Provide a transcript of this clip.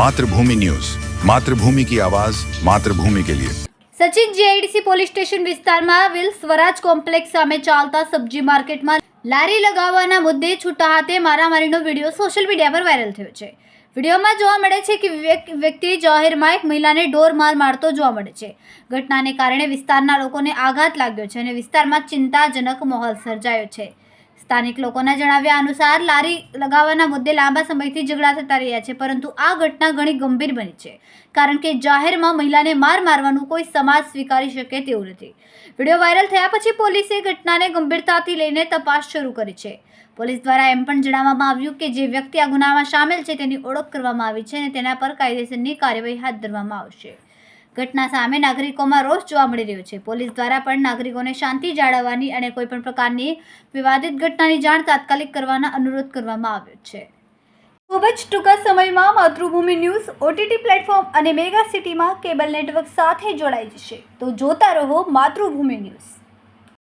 Mathrubhumi news Mathrubhumi કી આવાજ માતૃભૂમિ કે લિયે સચિન જીઆઈડીસી પોલીસ સ્ટેશન વિસ્તારમાં આવેલ સ્વરાજ કોમ્પ્લેક્સ સામે ચાલતા સબ્જી માર્કેટમાં લારી લગાવવાના મુદ્દે છૂટા હાથે મારામારીનો વીડિયો સોશિયલ મીડિયા પર વાયરલ થયો છે. વિડીયોમાં જોવા મળે છે કે વ્યક્તિ જાહેરમાં એક મહિલાને ડોર માર મારતો જોવા મળે છે. ઘટનાને કારણે વિસ્તારના લોકોને આઘાત લાગ્યો છે અને વિસ્તારમાં ચિંતાજનક માહોલ સર્જાયો છે. સ્થાનિક લોકોના જણાવ્યા અનુસાર લારી લગાવવાના મુદ્દે લાંબા સમયથી ઝઘડા થતા રહ્યા છે, પરંતુ આ ઘટના ઘણી ગંભીર બની છે, કારણ કે જાહેરમાં મહિલાને માર મારવાનું કોઈ સમાજ સ્વીકારી શકે તેવું નથી. વીડિયો વાયરલ થયા પછી પોલીસે ઘટનાને ગંભીરતાથી લઈને તપાસ શરૂ કરી છે. પોલીસ દ્વારા એમ પણ જણાવવામાં આવ્યું કે જે વ્યક્તિ આ ગુનામાં સામેલ છે તેની ઓળખ કરવામાં આવી છે અને તેના પર કાયદેસરની કાર્યવાહી હાથ ધરવામાં આવશે. ઘટના સામે નાગરિકોમાં રોષ જોવા મળી રહ્યો છે. પોલીસ દ્વારા પણ નાગરિકોને શાંતિ જાળવવાની અને કોઈપણ પ્રકારની વિવાદિત ઘટનાની જાણ તાત્કાલિક કરવાના અનુરોધ કરવામાં આવ્યો છે. ખૂબ જ ટૂંકા સમયમાં માતૃભૂમિ ન્યૂઝ, ઓટીટી પ્લેટફોર્મ અને મેગા સિટીમાં કેબલ નેટવર્ક સાથે જોડાઈ જશે. તો જોતા રહો માતૃભૂમિ ન્યૂઝ.